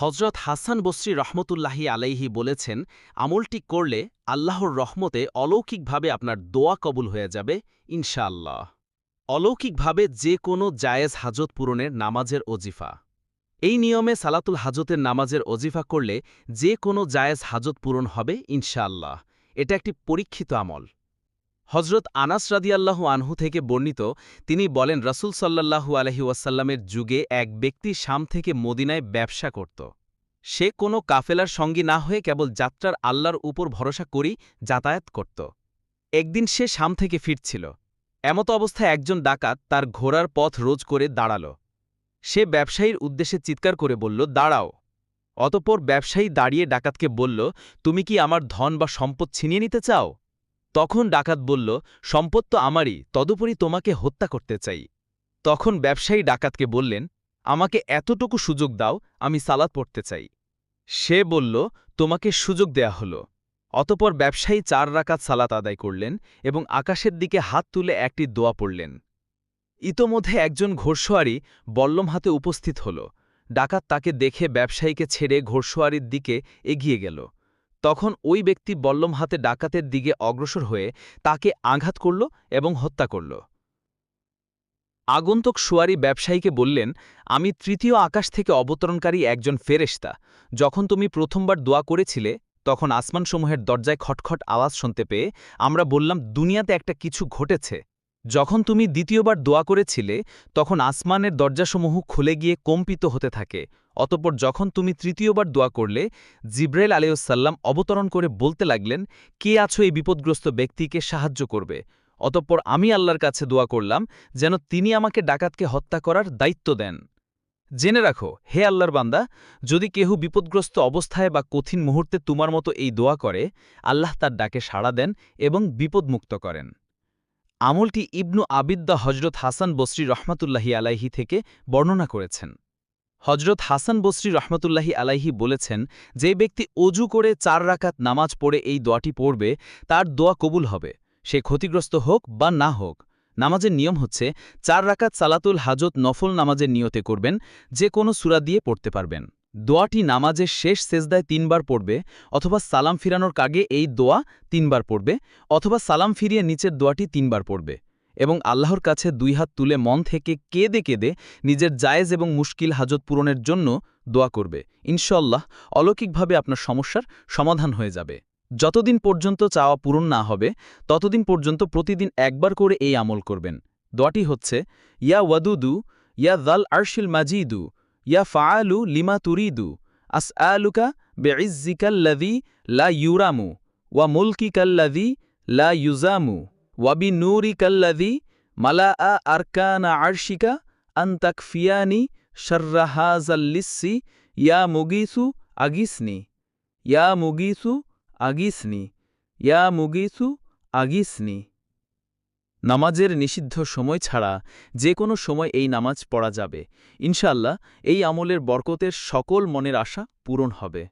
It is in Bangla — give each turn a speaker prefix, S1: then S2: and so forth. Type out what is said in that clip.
S1: হজরত হাসান বসরি রহমতুল্লাহি আলাইহি বলেছেন, আমলটি করলে আল্লাহর রহমতে অলৌকিকভাবে আপনার দোয়া কবুল হয়ে যাবে, ইনশাআল্লাহ। অলৌকিকভাবে যে কোনো জায়েজ হাজত পূরণের নামাজের অজিফা এই নিয়মে সালাতুল হাজতের নামাজের অজিফা করলে যে কোনো জায়েজ হাজত পূরণ হবে, ইনশাআল্লাহ। এটা একটি পরীক্ষিত আমল। হজরত আনাস রাদিয়াল্লাহু আনহু থেকে বর্ণিত, তিনি বলেন, রসুল সাল্লাল্লাহু আলহি ওয়াসাল্লামের যুগে এক ব্যক্তি শাম থেকে মদিনায় ব্যবসা করত। সে কোনো কাফেলার সঙ্গী না হয়ে কেবল যাত্রার আল্লাহর উপর ভরসা করি যাতায়াত করত। একদিন সে শাম থেকে ফিরছিল। এমত অবস্থায় একজন ডাকাত তার ঘোড়ার পথ রোজ করে দাঁড়াল। সে ব্যবসায়ীর উদ্দেশ্যে চিৎকার করে বলল, দাঁড়াও। অতপর ব্যবসায়ী দাঁড়িয়ে ডাকাতকে বলল, তুমি কি আমার ধন বা সম্পদ ছিনিয়ে নিতে চাও? তখন ডাকাত বলল, সম্পদ তো আমারই, তদুপরি তোমাকে হত্যা করতে চাই। তখন ব্যবসায়ী ডাকাতকে বললেন, আমাকে এতটুকু সুযোগ দাও, আমি সালাদ পড়তে চাই। সে বলল, তোমাকে সুযোগ দেয়া হল। অতপর ব্যবসায়ী চার রাকাত সালাত আদায় করলেন এবং আকাশের দিকে হাত তুলে একটি দোয়া পড়লেন। ইতোমধ্যে একজন ঘোড়সোয়ারি বল্লম হাতে উপস্থিত হল। ডাকাত তাকে দেখে ব্যবসায়ীকে ছেড়ে ঘোড়সোয়ারির দিকে এগিয়ে গেল। তখন ওই ব্যক্তি বল্লম হাতে ডাকাতের দিকে অগ্রসর হয়ে তাকে আঘাত করল এবং হত্যা করল। আগন্তক সুয়ারি ব্যবসায়ীকে বললেন, আমি তৃতীয় আকাশ থেকে অবতরণকারী একজন ফেরেস্তা যখন তুমি প্রথমবার দোয়া করেছিলে, তখন আসমানসমূহের দরজায় খটখট আওয়াজ শুনতে পেয়ে আমরা বললাম, দুনিয়াতে একটা কিছু ঘটেছে। যখন তুমি দ্বিতীয়বার দোয়া করেছিলে, তখন আসমানের দরজাসমূহ খুলে গিয়ে কম্পিত হতে থাকে। অতপর যখন তুমি তৃতীয়বার দোয়া করলে, জিব্রাইল আলিউসাল্লাম অবতরণ করে বলতে লাগলেন, কে আছো এই বিপদগ্রস্ত ব্যক্তিকে সাহায্য করবে? অতঃপর আমি আল্লাহর কাছে দোয়া করলাম, যেন তিনি আমাকে ডাকাতকে হত্যা করার দায়িত্ব দেন। জেনে রাখো, হে আল্লাহর বান্দা, যদি কেহ বিপদগ্রস্ত অবস্থায় বা কঠিন মুহূর্তে তোমার মতো এই দোয়া করে, আল্লাহ তার ডাকে সাড়া দেন এবং বিপদমুক্ত করেন। আমলটি ইবনু আবিদ্দা হজরত হাসান বসরি রহমাতুল্লাহি আলাইহি থেকে বর্ণনা করেছেন। হজরত হাসান বসরি রহমতুল্লাহি আলাইহি বলেছেন, যে ব্যক্তি অজু করে চার রাকাত নামাজ পড়ে এই দোয়াটি পড়বে, তার দোয়া কবুল হবে। সে ক্ষতিগ্রস্ত হোক বা না হোক, নামাজের নিয়ম হচ্ছে চার রাকাত সালাতুল হাজত নফল নামাজের নিয়তে করবেন, যে কোনো সুরা দিয়ে পড়তে পারবেন। দোয়াটি নামাজের শেষ সেজদায় তিনবার পড়বে, অথবা সালাম ফিরানোর কাগে এই দোয়া তিনবার পড়বে, অথবা সালাম ফিরিয়ে নিচের দোয়াটি তিনবার পড়বে। এবং আল্লাহর কাছে দুই হাত তুলে মন থেকে কেঁদে কেঁদে নিজের জায়েজ এবং মুশকিল হাজত পূরণের জন্য দোয়া করবে। ইনশাল্লাহ অলৌকিকভাবে আপনার সমস্যার সমাধান হয়ে যাবে। যতদিন পর্যন্ত চাওয়া পূরণ না হবে, ততদিন পর্যন্ত প্রতিদিন একবার করে এই আমল করবেন। দোয়াটি হচ্ছে, ইয়া ওয়াদুদু, ইয়া দাল আরশিল মাজিদু। يا فعال لما تريد أسألك بعزك الذي لا يرام وملكك الذي لا يزام وبنورك الذي ملاء أركان عرشك أن تكفياني شر هذا اللص يا مغيث أغيثني يا مغيث أغيثني يا مغيث أغيثني. নামাজের নিষিদ্ধ সময় ছাড়া যে কোনো সময় এই নামাজ পড়া যাবে। ইনশাল্লাহ এই আমলের বরকতের সকল মনের আশা পূরণ হবে।